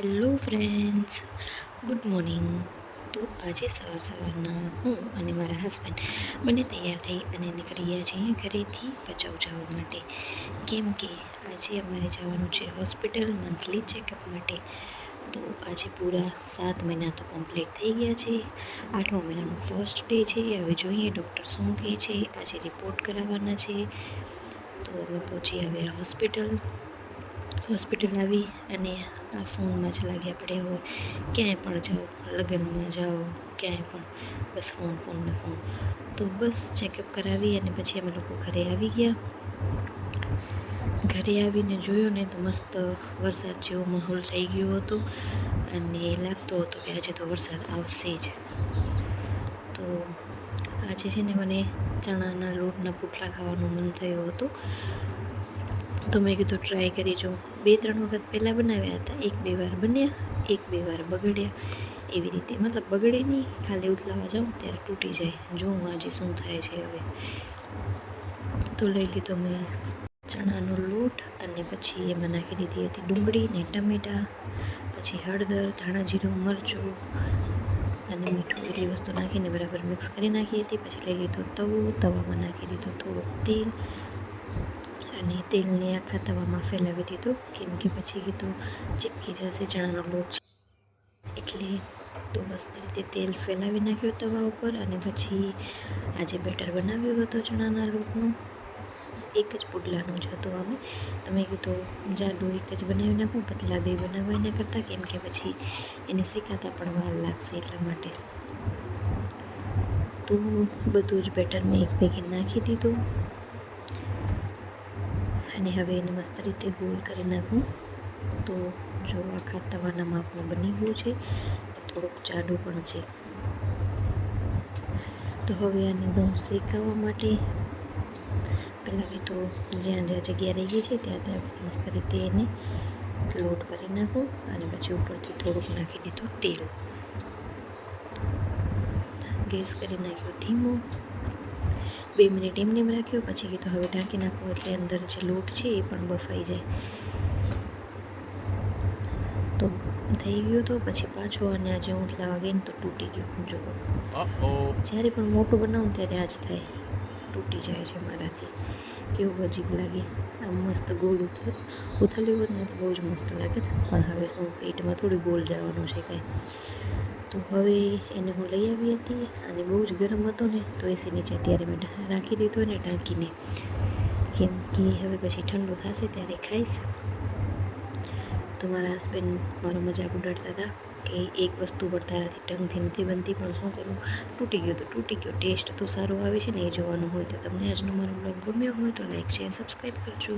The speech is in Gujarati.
Hello friends, good morning. તો આજે સવાર સવારના હું અને મારા હસબન્ડ બંને તૈયાર થઈ અને નીકળી ગયા છીએ ઘરેથી ભચાઉ જવા માટે. કેમ કે આજે અમારે જવાનું છે હોસ્પિટલ મંથલી ચેકઅપ માટે. તો આજે પૂરા સાત મહિના તો કમ્પ્લીટ થઈ ગયા છે. આઠમા મહિનાનો ફર્સ્ટ ડે છે. હવે જોઈએ ડૉક્ટર શું કહે છે. આજે રિપોર્ટ કરાવવાના છે. તો અમે પહોંચી આવ્યા હોસ્પિટલ. હોસ્પિટલ આવી અને આ ફોનમાં જ લાગ્યા પડ્યા હોય. ક્યાંય પણ જાઓ, લગ્નમાં જાઓ, ક્યાંય પણ. બસ ફોન ફોન ને ફોન. તો બસ ચેકઅપ કરાવી અને પછી અમે લોકો ઘરે આવી ગયા. ઘરે આવીને જોયું ને તો મસ્ત વરસાદ જેવો માહોલ થઈ ગયો હતો અને લાગતો હતો કે આજે તો વરસાદ આવશે જ. તો આજે છે ને મને ચણાના લોટના પુટલા ખાવાનું મન થયું હતું. તો મેં કીધું ટ્રાય કરી જોઉં. બે, ત્રણ વખત પહેલાં બનાવ્યા હતા. એક બે વાર બન્યા, એક બે વાર બગડ્યા. એવી રીતે. મતલબ બગડે નહીં, ખાલી ઉથલાવા જાઉં, ત્યારે તૂટી જાય. જોઉં આજે શું થાય છે હવે. તો લઈ લીધો મેં ચણાનો લોટ અને પછી એમાં નાખી દીધી હતી ડુંગળી ને ટમેટાં, પછી હળદર, ધાણા જીરું, મરચું અને મીઠું એટલી વસ્તુ નાખીને બરાબર મિક્સ કરી નાખી હતી. પછી લઈ લીધો તવો. તવામાં નાખી દીધું થોડુંક તેલ અને તેલને આખા તવામાં ફેલાવી દીધું. કેમ કે પછી કીધું ચીપકી જશે, ચણાનો લોટ એટલે તો એ રીતે તેલ ફેલાવી નાખ્યું તવા ઉપર અને પછી આજે બેટર બનાવ્યો હતો ચણાના લોટનું. એક જ પુડલાનું જ હતું અમે તો મેં કીધું જાડો એક જ બનાવી નાખું, પતલા બે બનાવવા એના કરતાં. કેમ કે પછી એને શેકાતા પણ વાર લાગશે એટલા માટે. તો બધું જ બેટરને એક ભેગી નાખી દીધું. અને હવે એને મસ્ત રીતે ગોલ કરી નાખું. તો જો આખા તવાના માપનું બની ગયું છે થોડુંક જાડું પણ છે. તો હવે આને ઘઉં શેકાવવા માટે પહેલાં કે તો જ્યાં જ્યાં જગ્યા રહી ગઈ છે, ત્યાં ત્યાં મસ્ત રીતે એને લોટ ભરી નાખું અને પછી ઉપરથી થોડુંક નાખી દીધું તેલ. ગેસ કરી નાખ્યો ધીમો. બે મિનિટ એમને એમ રાખ્યો પછી કીધું હવે ઢાંકી નાખું એટલે અંદર જે લોટ છે એ પણ બફાઈ જાય. તો થઈ ગયો તો પછી પાછો અને આજે હું લાવા ગઈ ને તો તૂટી ગયું જો જ્યારે પણ મોટું બનાવું ત્યારે આ જ થાય. તૂટી જાય છે મારાથી. કેવું અજીબ લાગે. આમ મસ્ત ગોળ ઉથલ, ઉથલ્યું હોત ને તો બહુ જ મસ્ત લાગે પણ હવે શું, પેટમાં થોડી ગોળ જવાનું છે કાંઈ. તો હવે એને હું લઈ આવી હતી અને બહુ જ ગરમ હતો ને તો એસી નીચે ત્યારે મેં રાખી દીધો ને ઢાંકીને. કેમ કે હવે પછી ઠંડુ થશે ત્યારે ખાઈશ. તો મારા હસબન્ડ મારો મજાક ઉડાડતા હતા. કે એક વસ્તુ પર તારાથી ટંગથી નથી બનતી, પણ શું કરવું તૂટી ગયો તો તૂટી ગયો. ટેસ્ટ તો સારો આવે છે ને એ જોવાનું હોય તો તમને આજનો મારો બ્લોગ ગમ્યો હોય તો લાઈક શેર સબસ્ક્રાઈબ કરજો.